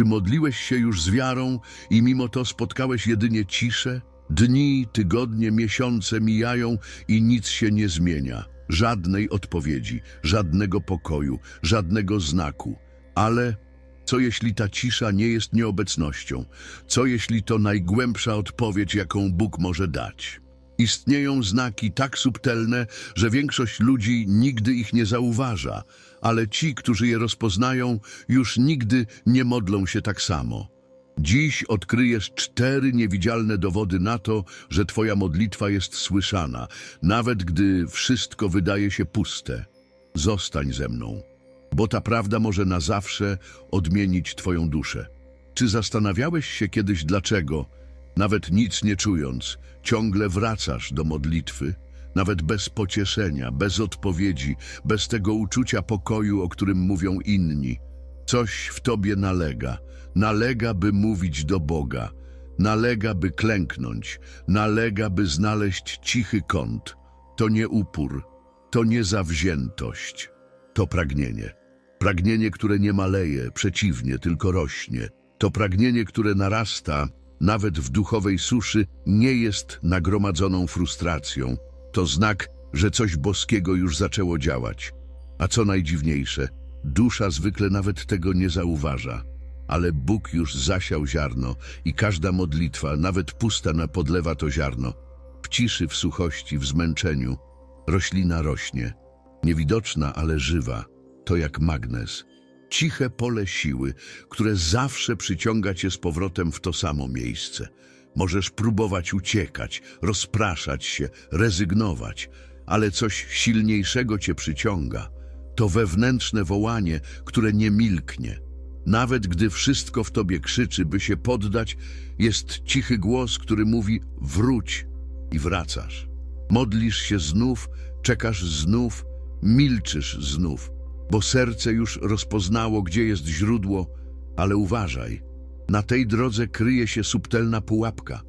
Czy modliłeś się już z wiarą i mimo to spotkałeś jedynie ciszę? Dni, tygodnie, miesiące mijają i nic się nie zmienia. Żadnej odpowiedzi, żadnego pokoju, żadnego znaku. Ale co jeśli ta cisza nie jest nieobecnością? Co jeśli to najgłębsza odpowiedź, jaką Bóg może dać? Istnieją znaki tak subtelne, że większość ludzi nigdy ich nie zauważa, ale ci, którzy je rozpoznają, już nigdy nie modlą się tak samo. Dziś odkryjesz cztery niewidzialne dowody na to, że Twoja modlitwa jest słyszana, nawet gdy wszystko wydaje się puste. Zostań ze mną, bo ta prawda może na zawsze odmienić Twoją duszę. Czy zastanawiałeś się kiedyś dlaczego, nawet nic nie czując, ciągle wracasz do modlitwy? Nawet bez pocieszenia, bez odpowiedzi, bez tego uczucia pokoju, o którym mówią inni. Coś w tobie nalega, nalega, by mówić do Boga, nalega, by klęknąć, nalega, by znaleźć cichy kąt. To nie upór, to nie zawziętość, to pragnienie. Pragnienie, które nie maleje, przeciwnie, tylko rośnie. To pragnienie, które narasta, nawet w duchowej suszy, nie jest nagromadzoną frustracją. To znak, że coś boskiego już zaczęło działać. A co najdziwniejsze, dusza zwykle nawet tego nie zauważa. Ale Bóg już zasiał ziarno i każda modlitwa, nawet pusta, na podlewa to ziarno. W ciszy, w suchości, w zmęczeniu. Roślina rośnie. Niewidoczna, ale żywa. To jak magnes. Ciche pole siły, które zawsze przyciąga cię z powrotem w to samo miejsce. Możesz próbować uciekać, rozpraszać się, rezygnować, ale coś silniejszego cię przyciąga. To wewnętrzne wołanie, które nie milknie. Nawet gdy wszystko w tobie krzyczy, by się poddać, jest cichy głos, który mówi wróć i wracasz. Modlisz się znów, czekasz znów, milczysz znów, bo serce już rozpoznało, gdzie jest źródło, ale uważaj, na tej drodze kryje się subtelna pułapka.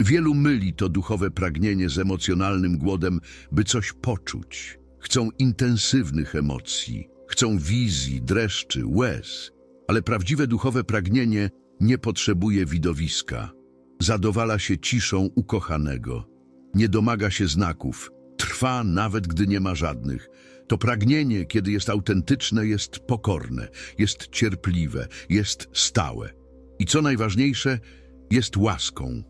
Wielu myli to duchowe pragnienie z emocjonalnym głodem, by coś poczuć. Chcą intensywnych emocji, chcą wizji, dreszczy, łez, ale prawdziwe duchowe pragnienie nie potrzebuje widowiska. Zadowala się ciszą ukochanego. Nie domaga się znaków. Trwa nawet gdy nie ma żadnych. To pragnienie, kiedy jest autentyczne, jest pokorne, jest cierpliwe, jest stałe. I co najważniejsze, jest łaską,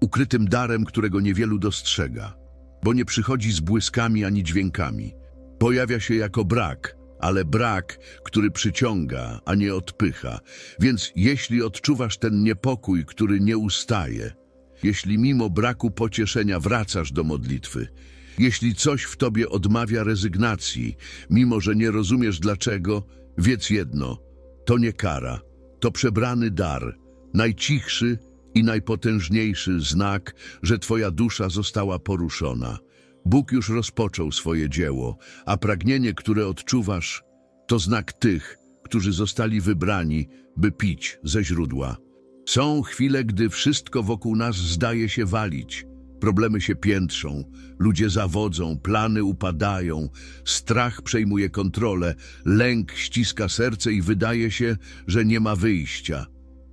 ukrytym darem, którego niewielu dostrzega, bo nie przychodzi z błyskami ani dźwiękami. Pojawia się jako brak, ale brak, który przyciąga, a nie odpycha. Więc jeśli odczuwasz ten niepokój, który nie ustaje, jeśli mimo braku pocieszenia wracasz do modlitwy, jeśli coś w tobie odmawia rezygnacji, mimo że nie rozumiesz dlaczego, wiedz jedno, to nie kara, to przebrany dar, najcichszy i najpotężniejszy znak, że twoja dusza została poruszona. Bóg już rozpoczął swoje dzieło, a pragnienie, które odczuwasz, to znak tych, którzy zostali wybrani, by pić ze źródła. Są chwile, gdy wszystko wokół nas zdaje się walić. Problemy się piętrzą, ludzie zawodzą, plany upadają, strach przejmuje kontrolę, lęk ściska serce i wydaje się, że nie ma wyjścia.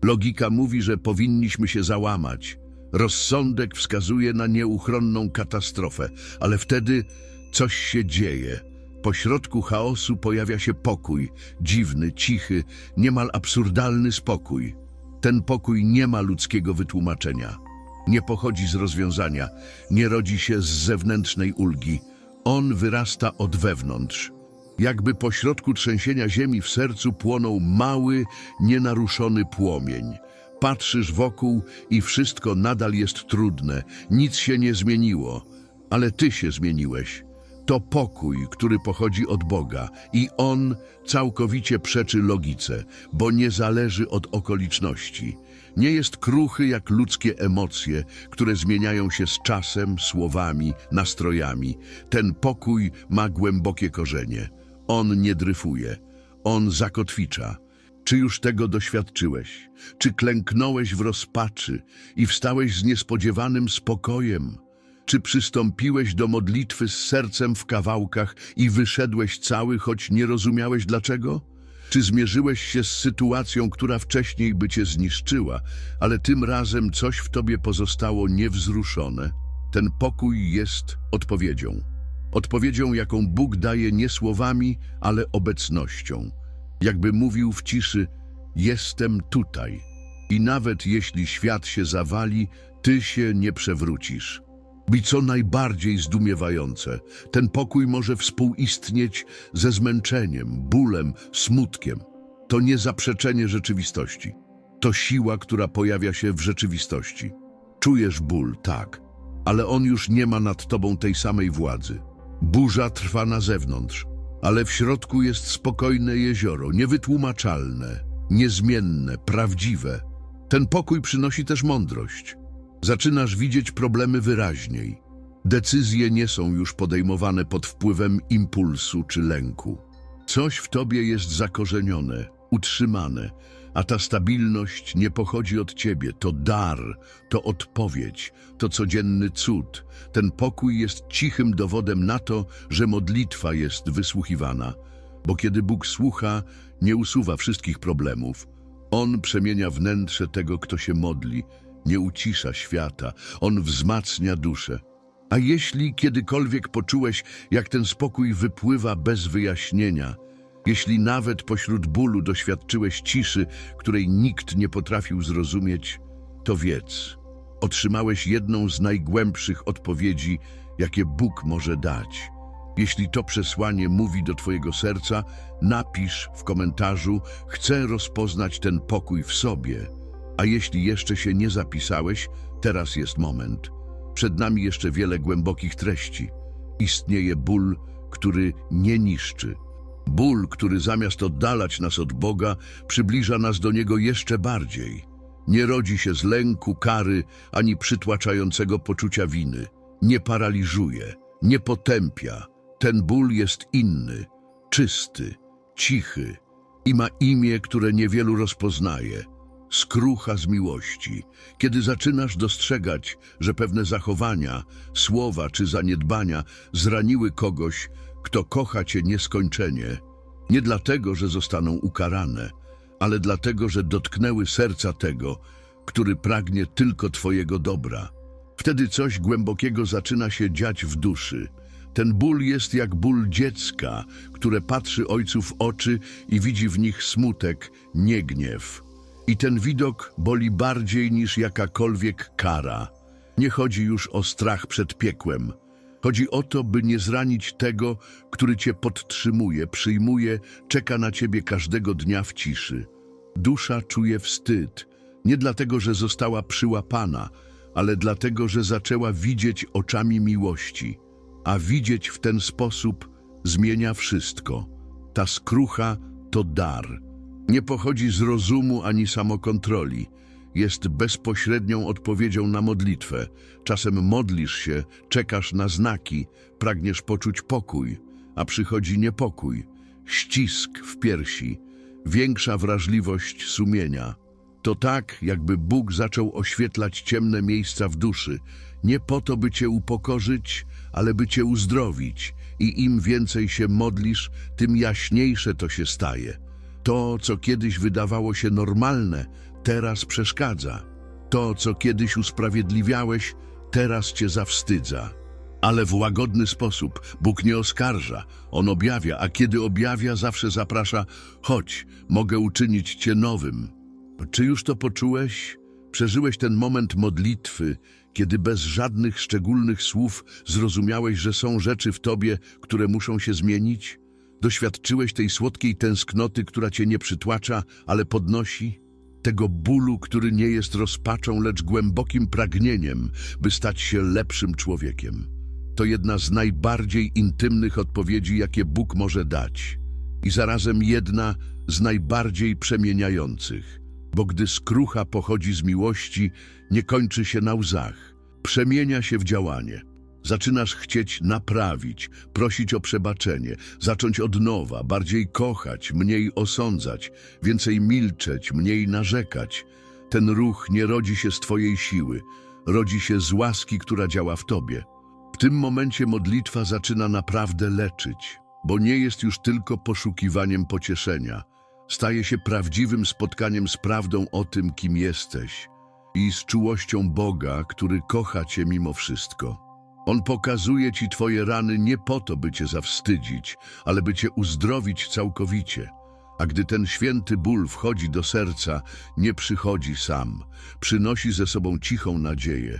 Logika mówi, że powinniśmy się załamać. Rozsądek wskazuje na nieuchronną katastrofę, ale wtedy coś się dzieje. Po środku chaosu pojawia się pokój, dziwny, cichy, niemal absurdalny spokój. Ten pokój nie ma ludzkiego wytłumaczenia. Nie pochodzi z rozwiązania, nie rodzi się z zewnętrznej ulgi. On wyrasta od wewnątrz. Jakby po środku trzęsienia ziemi w sercu płonął mały, nienaruszony płomień. Patrzysz wokół i wszystko nadal jest trudne, nic się nie zmieniło, ale ty się zmieniłeś. To pokój, który pochodzi od Boga i On całkowicie przeczy logice, bo nie zależy od okoliczności. Nie jest kruchy jak ludzkie emocje, które zmieniają się z czasem, słowami, nastrojami. Ten pokój ma głębokie korzenie. On nie dryfuje, on zakotwicza. Czy już tego doświadczyłeś? Czy klęknąłeś w rozpaczy i wstałeś z niespodziewanym spokojem? Czy przystąpiłeś do modlitwy z sercem w kawałkach i wyszedłeś cały, choć nie rozumiałeś dlaczego? Czy zmierzyłeś się z sytuacją, która wcześniej by cię zniszczyła, ale tym razem coś w tobie pozostało niewzruszone? Ten pokój jest odpowiedzią. Odpowiedzią, jaką Bóg daje nie słowami, ale obecnością. Jakby mówił w ciszy: Jestem tutaj. I nawet jeśli świat się zawali, ty się nie przewrócisz. I co najbardziej zdumiewające, ten pokój może współistnieć ze zmęczeniem, bólem, smutkiem. To nie zaprzeczenie rzeczywistości. To siła, która pojawia się w rzeczywistości. Czujesz ból, tak, ale on już nie ma nad tobą tej samej władzy. Burza trwa na zewnątrz, ale w środku jest spokojne jezioro, niewytłumaczalne, niezmienne, prawdziwe. Ten pokój przynosi też mądrość. Zaczynasz widzieć problemy wyraźniej. Decyzje nie są już podejmowane pod wpływem impulsu czy lęku. Coś w tobie jest zakorzenione, utrzymane, a ta stabilność nie pochodzi od ciebie. To dar, to odpowiedź, to codzienny cud. Ten pokój jest cichym dowodem na to, że modlitwa jest wysłuchiwana. Bo kiedy Bóg słucha, nie usuwa wszystkich problemów. On przemienia wnętrze tego, kto się modli, nie ucisza świata, on wzmacnia duszę. A jeśli kiedykolwiek poczułeś, jak ten spokój wypływa bez wyjaśnienia, jeśli nawet pośród bólu doświadczyłeś ciszy, której nikt nie potrafił zrozumieć, to wiedz, otrzymałeś jedną z najgłębszych odpowiedzi, jakie Bóg może dać. Jeśli to przesłanie mówi do Twojego serca, napisz w komentarzu: Chcę rozpoznać ten pokój w sobie. A jeśli jeszcze się nie zapisałeś, teraz jest moment. Przed nami jeszcze wiele głębokich treści. Istnieje ból, który nie niszczy. Ból, który zamiast oddalać nas od Boga, przybliża nas do Niego jeszcze bardziej. Nie rodzi się z lęku, kary, ani przytłaczającego poczucia winy. Nie paraliżuje, nie potępia. Ten ból jest inny, czysty, cichy i ma imię, które niewielu rozpoznaje – skrucha z miłości, kiedy zaczynasz dostrzegać, że pewne zachowania, słowa czy zaniedbania zraniły kogoś, kto kocha cię nieskończenie, nie dlatego, że zostaną ukarane, ale dlatego, że dotknęły serca tego, który pragnie tylko twojego dobra. Wtedy coś głębokiego zaczyna się dziać w duszy. Ten ból jest jak ból dziecka, które patrzy ojcu w oczy i widzi w nich smutek, nie gniew. I ten widok boli bardziej niż jakakolwiek kara. Nie chodzi już o strach przed piekłem. Chodzi o to, by nie zranić tego, który cię podtrzymuje, przyjmuje, czeka na ciebie każdego dnia w ciszy. Dusza czuje wstyd, nie dlatego, że została przyłapana, ale dlatego, że zaczęła widzieć oczami miłości. A widzieć w ten sposób zmienia wszystko. Ta skrucha to dar. Nie pochodzi z rozumu ani samokontroli. Jest bezpośrednią odpowiedzią na modlitwę. Czasem modlisz się, czekasz na znaki, pragniesz poczuć pokój, a przychodzi niepokój, ścisk w piersi, większa wrażliwość sumienia. To tak, jakby Bóg zaczął oświetlać ciemne miejsca w duszy, nie po to, by cię upokorzyć, ale by cię uzdrowić. I im więcej się modlisz, tym jaśniejsze to się staje. To, co kiedyś wydawało się normalne, teraz przeszkadza. To, co kiedyś usprawiedliwiałeś, teraz cię zawstydza. Ale w łagodny sposób. Bóg nie oskarża, On objawia, a kiedy objawia, zawsze zaprasza chodź, mogę uczynić cię nowym. Czy już to poczułeś? Przeżyłeś ten moment modlitwy, kiedy bez żadnych szczególnych słów zrozumiałeś, że są rzeczy w tobie, które muszą się zmienić? Doświadczyłeś tej słodkiej tęsknoty, która cię nie przytłacza, ale podnosi? Tego bólu, który nie jest rozpaczą, lecz głębokim pragnieniem, by stać się lepszym człowiekiem. To jedna z najbardziej intymnych odpowiedzi, jakie Bóg może dać. I zarazem jedna z najbardziej przemieniających. Bo gdy skrucha pochodzi z miłości, nie kończy się na łzach. Przemienia się w działanie. Zaczynasz chcieć naprawić, prosić o przebaczenie, zacząć od nowa, bardziej kochać, mniej osądzać, więcej milczeć, mniej narzekać. Ten ruch nie rodzi się z Twojej siły, rodzi się z łaski, która działa w Tobie. W tym momencie modlitwa zaczyna naprawdę leczyć, bo nie jest już tylko poszukiwaniem pocieszenia, staje się prawdziwym spotkaniem z prawdą o tym, kim jesteś i z czułością Boga, który kocha cię mimo wszystko. On pokazuje ci twoje rany nie po to, by cię zawstydzić, ale by cię uzdrowić całkowicie. A gdy ten święty ból wchodzi do serca, nie przychodzi sam, przynosi ze sobą cichą nadzieję.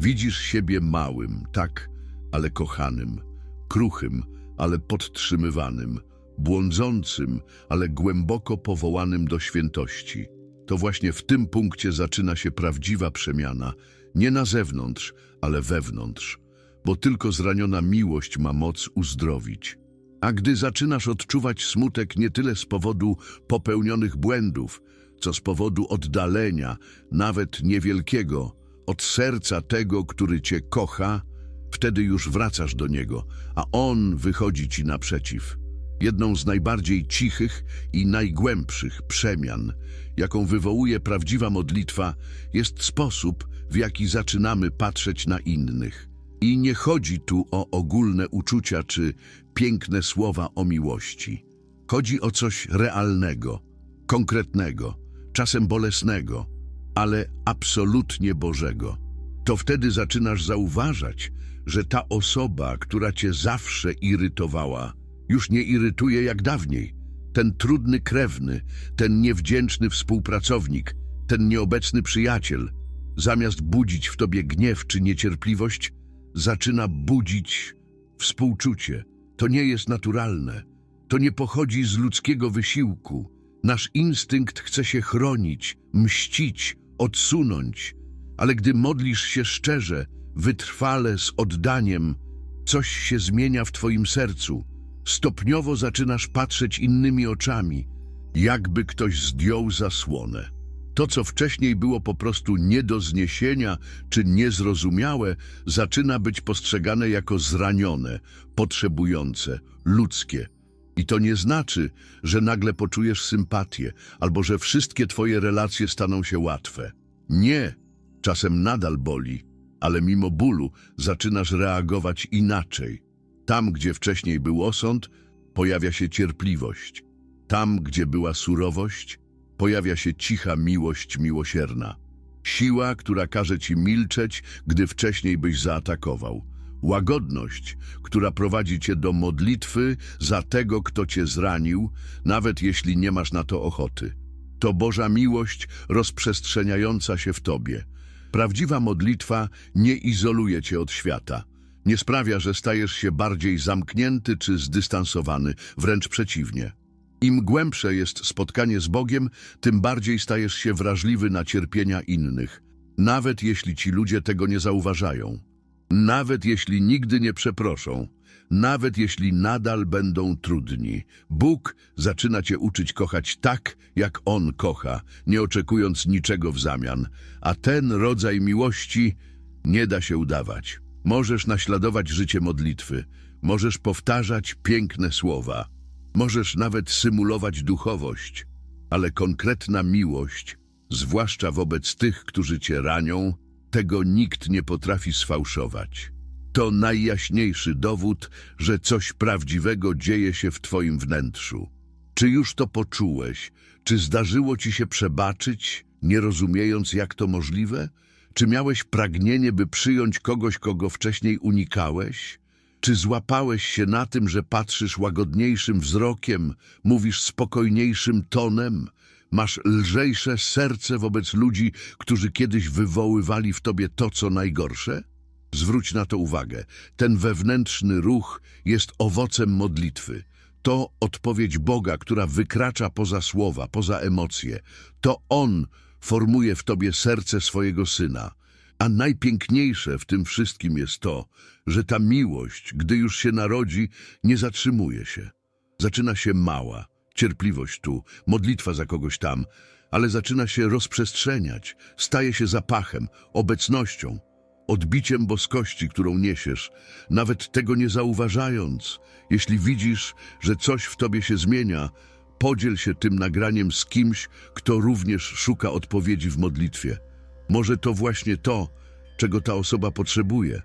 Widzisz siebie małym, tak, ale kochanym, kruchym, ale podtrzymywanym, błądzącym, ale głęboko powołanym do świętości. To właśnie w tym punkcie zaczyna się prawdziwa przemiana, nie na zewnątrz, ale wewnątrz, bo tylko zraniona miłość ma moc uzdrowić. A gdy zaczynasz odczuwać smutek nie tyle z powodu popełnionych błędów, co z powodu oddalenia, nawet niewielkiego, od serca tego, który cię kocha, wtedy już wracasz do niego, a on wychodzi ci naprzeciw. Jedną z najbardziej cichych i najgłębszych przemian, jaką wywołuje prawdziwa modlitwa, jest sposób, w jaki zaczynamy patrzeć na innych. I nie chodzi tu o ogólne uczucia czy piękne słowa o miłości. Chodzi o coś realnego, konkretnego, czasem bolesnego, ale absolutnie Bożego. To wtedy zaczynasz zauważać, że ta osoba, która cię zawsze irytowała, już nie irytuje jak dawniej. Ten trudny krewny, ten niewdzięczny współpracownik, ten nieobecny przyjaciel, zamiast budzić w tobie gniew czy niecierpliwość, zaczyna budzić współczucie. To nie jest naturalne. To nie pochodzi z ludzkiego wysiłku. Nasz instynkt chce się chronić, mścić, odsunąć, ale gdy modlisz się szczerze, wytrwale, z oddaniem, coś się zmienia w twoim sercu. Stopniowo zaczynasz patrzeć innymi oczami, jakby ktoś zdjął zasłonę. To, co wcześniej było po prostu nie do zniesienia czy niezrozumiałe, zaczyna być postrzegane jako zranione, potrzebujące, ludzkie. I to nie znaczy, że nagle poczujesz sympatię albo że wszystkie twoje relacje staną się łatwe. Nie, czasem nadal boli, ale mimo bólu zaczynasz reagować inaczej. Tam, gdzie wcześniej był osąd, pojawia się cierpliwość. Tam, gdzie była surowość, pojawia się cicha miłość miłosierna. Siła, która każe ci milczeć, gdy wcześniej byś zaatakował. Łagodność, która prowadzi cię do modlitwy za tego, kto cię zranił, nawet jeśli nie masz na to ochoty. To Boża miłość rozprzestrzeniająca się w tobie. Prawdziwa modlitwa nie izoluje cię od świata. Nie sprawia, że stajesz się bardziej zamknięty czy zdystansowany, wręcz przeciwnie. Im głębsze jest spotkanie z Bogiem, tym bardziej stajesz się wrażliwy na cierpienia innych, nawet jeśli ci ludzie tego nie zauważają. Nawet jeśli nigdy nie przeproszą, nawet jeśli nadal będą trudni, Bóg zaczyna cię uczyć kochać tak, jak On kocha, nie oczekując niczego w zamian, a ten rodzaj miłości nie da się udawać. Możesz naśladować życie modlitwy, możesz powtarzać piękne słowa, możesz nawet symulować duchowość, ale konkretna miłość, zwłaszcza wobec tych, którzy cię ranią, tego nikt nie potrafi sfałszować. To najjaśniejszy dowód, że coś prawdziwego dzieje się w twoim wnętrzu. Czy już to poczułeś? Czy zdarzyło ci się przebaczyć, nie rozumiejąc, jak to możliwe? Czy miałeś pragnienie, by przyjąć kogoś, kogo wcześniej unikałeś? Czy złapałeś się na tym, że patrzysz łagodniejszym wzrokiem, mówisz spokojniejszym tonem, masz lżejsze serce wobec ludzi, którzy kiedyś wywoływali w tobie to, co najgorsze? Zwróć na to uwagę. Ten wewnętrzny ruch jest owocem modlitwy. To odpowiedź Boga, która wykracza poza słowa, poza emocje. To On formuje w tobie serce swojego Syna. A najpiękniejsze w tym wszystkim jest to, że ta miłość, gdy już się narodzi, nie zatrzymuje się. Zaczyna się mała, cierpliwość tu, modlitwa za kogoś tam, ale zaczyna się rozprzestrzeniać, staje się zapachem, obecnością, odbiciem boskości, którą niesiesz, nawet tego nie zauważając. Jeśli widzisz, że coś w tobie się zmienia, podziel się tym nagraniem z kimś, kto również szuka odpowiedzi w modlitwie. Może to właśnie to, czego ta osoba potrzebuje.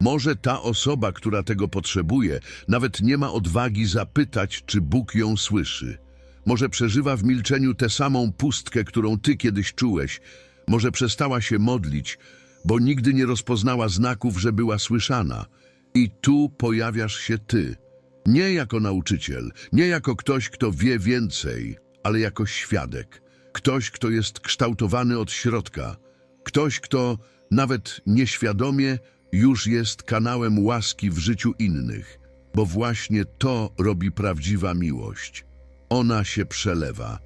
Może ta osoba, która tego potrzebuje, nawet nie ma odwagi zapytać, czy Bóg ją słyszy. Może przeżywa w milczeniu tę samą pustkę, którą ty kiedyś czułeś. Może przestała się modlić, bo nigdy nie rozpoznała znaków, że była słyszana. I tu pojawiasz się ty. Nie jako nauczyciel, nie jako ktoś, kto wie więcej, ale jako świadek. Ktoś, kto jest kształtowany od środka. Ktoś, kto nawet nieświadomie już jest kanałem łaski w życiu innych. Bo właśnie to robi prawdziwa miłość. Ona się przelewa.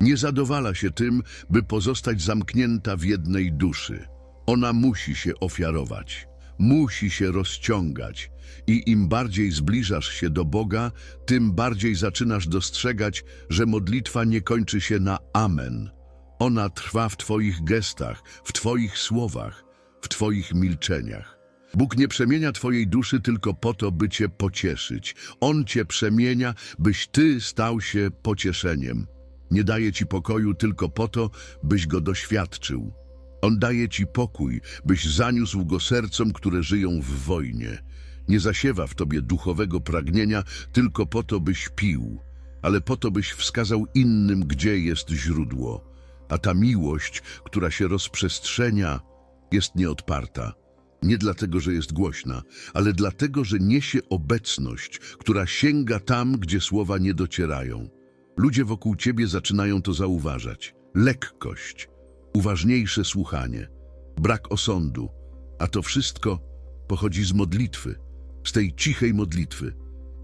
Nie zadowala się tym, by pozostać zamknięta w jednej duszy. Ona musi się ofiarować, musi się rozciągać i im bardziej zbliżasz się do Boga, tym bardziej zaczynasz dostrzegać, że modlitwa nie kończy się na amen. Ona trwa w Twoich gestach, w Twoich słowach, w Twoich milczeniach. Bóg nie przemienia Twojej duszy tylko po to, by Cię pocieszyć. On Cię przemienia, byś Ty stał się pocieszeniem. Nie daje Ci pokoju tylko po to, byś go doświadczył. On daje Ci pokój, byś zaniósł go sercom, które żyją w wojnie. Nie zasiewa w Tobie duchowego pragnienia tylko po to, byś pił, ale po to, byś wskazał innym, gdzie jest źródło. A ta miłość, która się rozprzestrzenia, jest nieodparta. Nie dlatego, że jest głośna, ale dlatego, że niesie obecność, która sięga tam, gdzie słowa nie docierają. Ludzie wokół ciebie zaczynają to zauważać. Lekkość, uważniejsze słuchanie, brak osądu, a to wszystko pochodzi z modlitwy, z tej cichej modlitwy,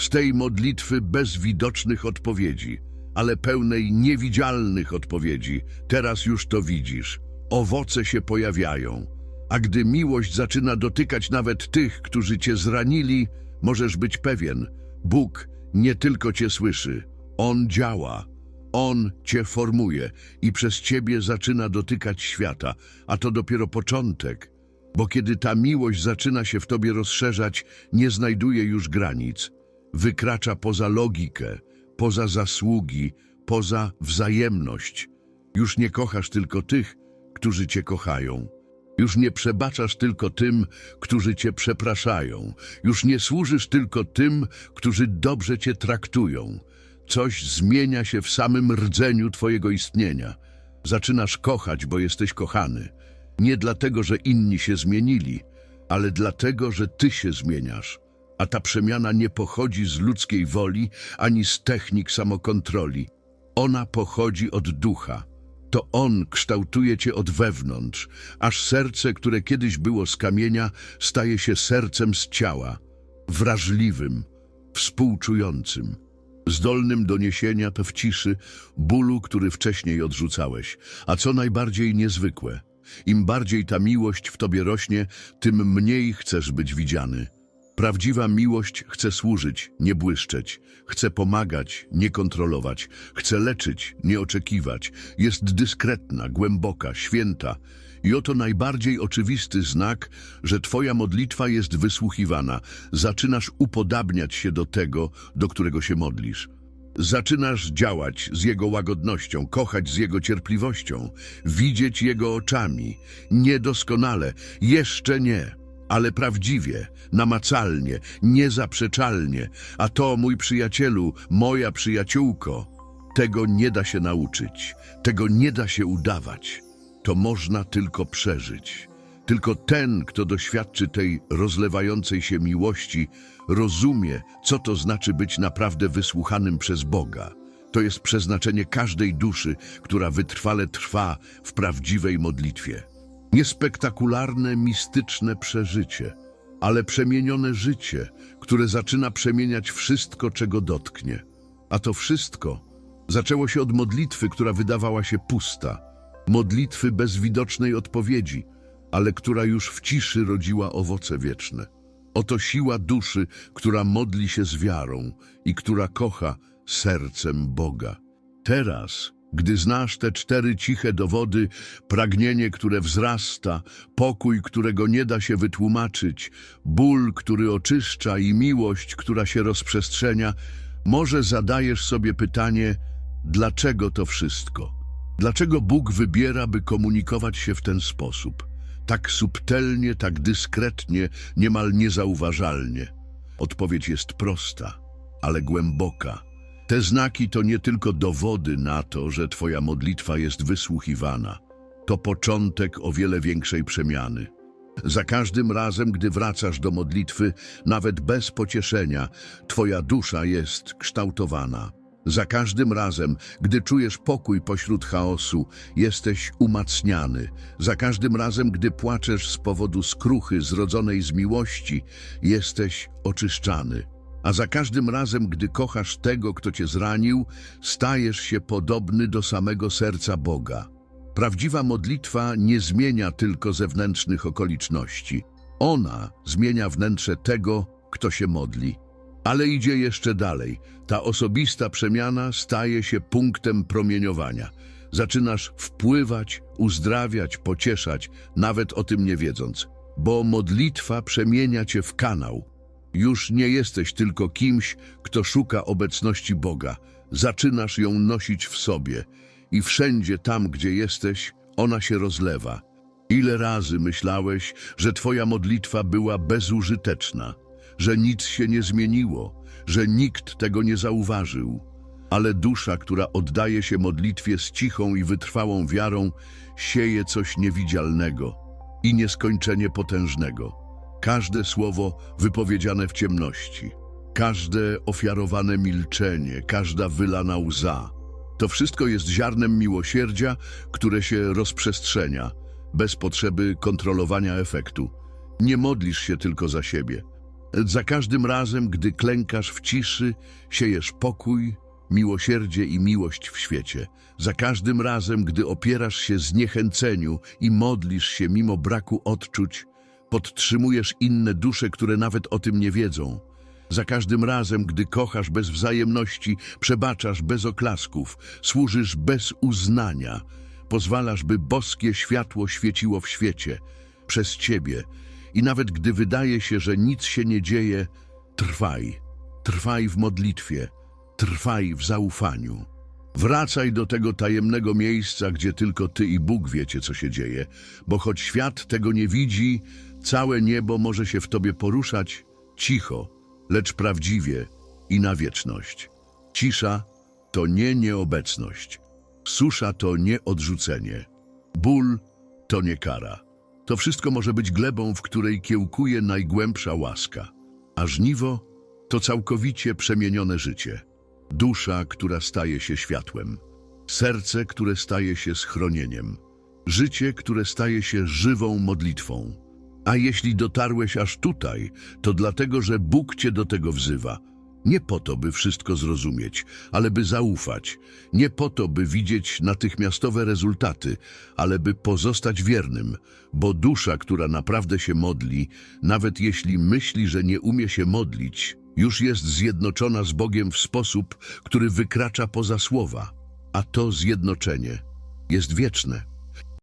z tej modlitwy bez widocznych odpowiedzi, ale pełnej niewidzialnych odpowiedzi. Teraz już to widzisz. Owoce się pojawiają. A gdy miłość zaczyna dotykać nawet tych, którzy cię zranili, możesz być pewien, Bóg nie tylko cię słyszy, On działa. On cię formuje i przez ciebie zaczyna dotykać świata, a to dopiero początek, bo kiedy ta miłość zaczyna się w tobie rozszerzać, nie znajduje już granic. Wykracza poza logikę, poza zasługi, poza wzajemność. Już nie kochasz tylko tych, którzy cię kochają. Już nie przebaczasz tylko tym, którzy cię przepraszają. Już nie służysz tylko tym, którzy dobrze cię traktują. Coś zmienia się w samym rdzeniu twojego istnienia. Zaczynasz kochać, bo jesteś kochany. Nie dlatego, że inni się zmienili, ale dlatego, że ty się zmieniasz. A ta przemiana nie pochodzi z ludzkiej woli ani z technik samokontroli. Ona pochodzi od ducha. To On kształtuje cię od wewnątrz, aż serce, które kiedyś było z kamienia, staje się sercem z ciała, wrażliwym, współczującym, zdolnym do niesienia to w ciszy bólu, który wcześniej odrzucałeś. A co najbardziej niezwykłe, im bardziej ta miłość w tobie rośnie, tym mniej chcesz być widziany. Prawdziwa miłość chce służyć, nie błyszczeć, chce pomagać, nie kontrolować, chce leczyć, nie oczekiwać. Jest dyskretna, głęboka, święta. I oto najbardziej oczywisty znak, że Twoja modlitwa jest wysłuchiwana. Zaczynasz upodabniać się do tego, do którego się modlisz. Zaczynasz działać z Jego łagodnością, kochać z Jego cierpliwością, widzieć Jego oczami. Niedoskonale, jeszcze nie ale prawdziwie, namacalnie, niezaprzeczalnie. A to, mój przyjacielu, moja przyjaciółko, tego nie da się nauczyć, tego nie da się udawać. To można tylko przeżyć. Tylko ten, kto doświadczy tej rozlewającej się miłości, rozumie, co to znaczy być naprawdę wysłuchanym przez Boga. To jest przeznaczenie każdej duszy, która wytrwale trwa w prawdziwej modlitwie. Niespektakularne, mistyczne przeżycie, ale przemienione życie, które zaczyna przemieniać wszystko, czego dotknie. A to wszystko zaczęło się od modlitwy, która wydawała się pusta, modlitwy bez widocznej odpowiedzi, ale która już w ciszy rodziła owoce wieczne. Oto siła duszy, która modli się z wiarą i która kocha sercem Boga. Teraz gdy znasz te cztery ciche dowody, pragnienie, które wzrasta, pokój, którego nie da się wytłumaczyć, ból, który oczyszcza i miłość, która się rozprzestrzenia, może zadajesz sobie pytanie, dlaczego to wszystko? Dlaczego Bóg wybiera, by komunikować się w ten sposób? Tak subtelnie, tak dyskretnie, niemal niezauważalnie. Odpowiedź jest prosta, ale głęboka. Te znaki to nie tylko dowody na to, że Twoja modlitwa jest wysłuchiwana. To początek o wiele większej przemiany. Za każdym razem, gdy wracasz do modlitwy, nawet bez pocieszenia, Twoja dusza jest kształtowana. Za każdym razem, gdy czujesz pokój pośród chaosu, jesteś umacniany. Za każdym razem, gdy płaczesz z powodu skruchy zrodzonej z miłości, jesteś oczyszczany. A za każdym razem, gdy kochasz tego, kto cię zranił, stajesz się podobny do samego serca Boga. Prawdziwa modlitwa nie zmienia tylko zewnętrznych okoliczności. Ona zmienia wnętrze tego, kto się modli. Ale idzie jeszcze dalej. Ta osobista przemiana staje się punktem promieniowania. Zaczynasz wpływać, uzdrawiać, pocieszać, nawet o tym nie wiedząc. Bo modlitwa przemienia cię w kanał. Już nie jesteś tylko kimś, kto szuka obecności Boga. Zaczynasz ją nosić w sobie i wszędzie tam, gdzie jesteś, ona się rozlewa. Ile razy myślałeś, że twoja modlitwa była bezużyteczna, że nic się nie zmieniło, że nikt tego nie zauważył. Ale dusza, która oddaje się modlitwie z cichą i wytrwałą wiarą, sieje coś niewidzialnego i nieskończenie potężnego. Każde słowo wypowiedziane w ciemności, każde ofiarowane milczenie, każda wylana łza. To wszystko jest ziarnem miłosierdzia, które się rozprzestrzenia, bez potrzeby kontrolowania efektu. Nie modlisz się tylko za siebie. Za każdym razem, gdy klękasz w ciszy, siejesz pokój, miłosierdzie i miłość w świecie. Za każdym razem, gdy opierasz się zniechęceniu i modlisz się mimo braku odczuć, podtrzymujesz inne dusze, które nawet o tym nie wiedzą. Za każdym razem, gdy kochasz bez wzajemności, przebaczasz bez oklasków, służysz bez uznania, pozwalasz, by boskie światło świeciło w świecie, przez ciebie. I nawet gdy wydaje się, że nic się nie dzieje, trwaj. Trwaj w modlitwie, trwaj w zaufaniu. Wracaj do tego tajemnego miejsca, gdzie tylko ty i Bóg wiecie, co się dzieje, bo choć świat tego nie widzi, całe niebo może się w tobie poruszać cicho, lecz prawdziwie i na wieczność. Cisza to nie nieobecność, susza to nie odrzucenie, ból to nie kara. To wszystko może być glebą, w której kiełkuje najgłębsza łaska, a żniwo to całkowicie przemienione życie. Dusza, która staje się światłem, serce, które staje się schronieniem, życie, które staje się żywą modlitwą. A jeśli dotarłeś aż tutaj, to dlatego, że Bóg cię do tego wzywa. Nie po to, by wszystko zrozumieć, ale by zaufać. Nie po to, by widzieć natychmiastowe rezultaty, ale by pozostać wiernym, bo dusza, która naprawdę się modli, nawet jeśli myśli, że nie umie się modlić, już jest zjednoczona z Bogiem w sposób, który wykracza poza słowa. A to zjednoczenie jest wieczne.